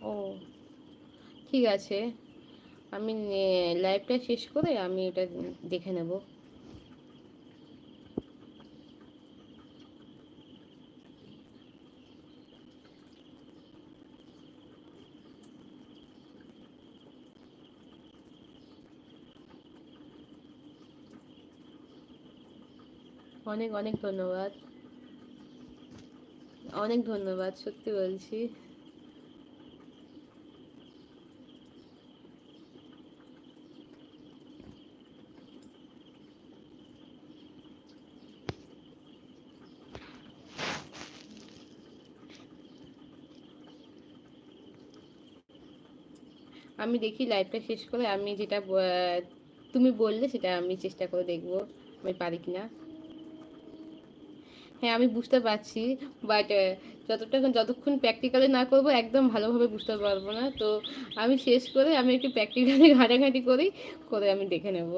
ও, ঠিক আছে। আমি লাইভটা শেষ করে আমি এটা দেখে নেব। অনেক অনেক ধন্যবাদ। অনেক ধন্যবাদ, সত্যি বলছি। আমি দেখি লাইভটা শেষ করে আমি যেটা তুমি বললে সেটা আমি চেষ্টা করে দেখব আমি পারি কিনা। হ্যাঁ আমি বুঝতে পারছি বাট যতটা যতক্ষণ প্র্যাকটিক্যালে না করব একদম ভালোভাবে বুঝতে পারব না। তো আমি শেষ করে আমি একটু প্র্যাকটিক্যালি ঘাটাঘাটি করি, করে আমি দেখে নেব।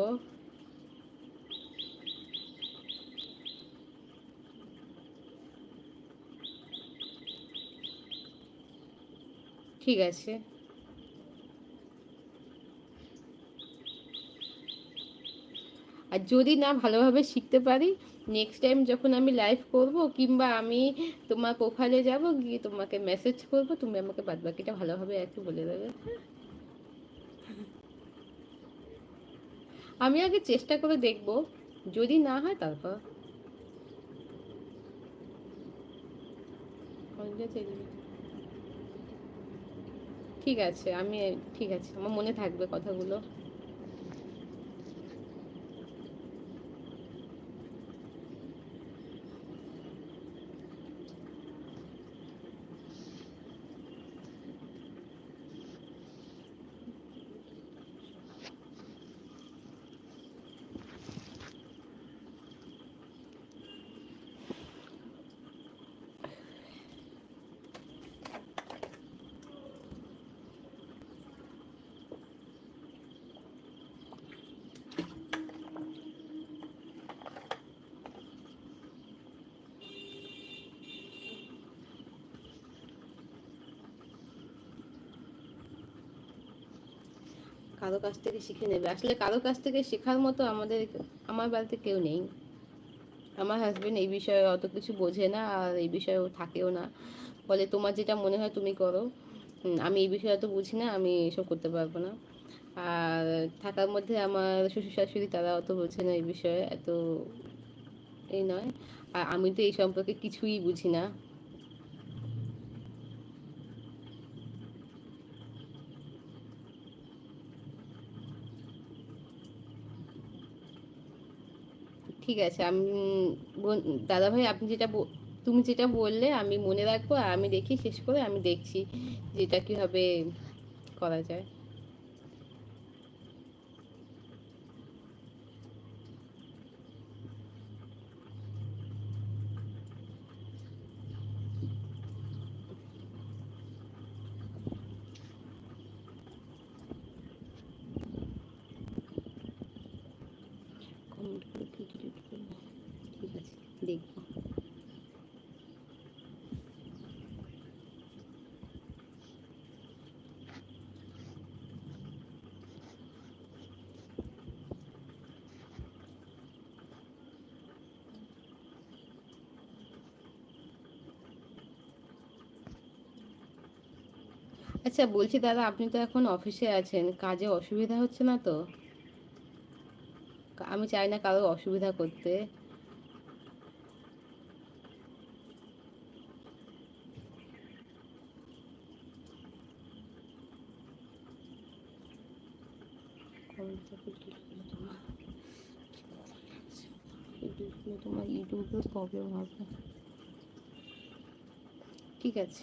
ঠিক আছে। আর যদি না ভালোভাবে শিখতে পারি নেক্সট টাইম যখন আমি লাইভ করব কিংবা আমি তোমার প্রোফাইলে যাব, গিয়ে তোমাকে মেসেজ করব, তুমি আমাকে বাদবাকিটা ভালোভাবে একটু বলে দেবে। আমি আগে চেষ্টা করে দেখব, যদি না হয় তারপর। ঠিক আছে, আমি, ঠিক আছে, আমার মনে থাকবে কথাগুলো। কারও কাছ থেকে শিখে নেবে। আসলে কারও কাছ থেকে শেখার মতো আমাদের, আমার বাড়িতে কেউ নেই। আমার হাজব্যান্ড এই বিষয়ে অত কিছু বোঝে না আর এই বিষয়ে থাকেও না। বলে, তোমার যেটা মনে হয় তুমি করো। আমি এই বিষয়ে অত বুঝি না, আমি এসব করতে পারব না। আর থাকার মধ্যে আমার শ্বশুর শাশুড়ি তারা অত বোঝে না এই বিষয়ে, এত এই নয়। আর আমি তো এই সম্পর্কে কিছুই বুঝি না। ঠিক আছে, আমি দাদাভাই আপনি যেটা তুমি যেটা বললে আমি মনে রাখব, আর আমি দেখি শেষ করে আমি দেখছি যেটা কীভাবে করা যায়। আচ্ছা বলছি দাদা, আপনি তো এখন অফিসে আছেন, কাজে অসুবিধা হচ্ছে না তো? আমি চাই না কারও অসুবিধা করতে। তোমার ইউটিউবে প্রবলেম হবে? ঠিক আছে।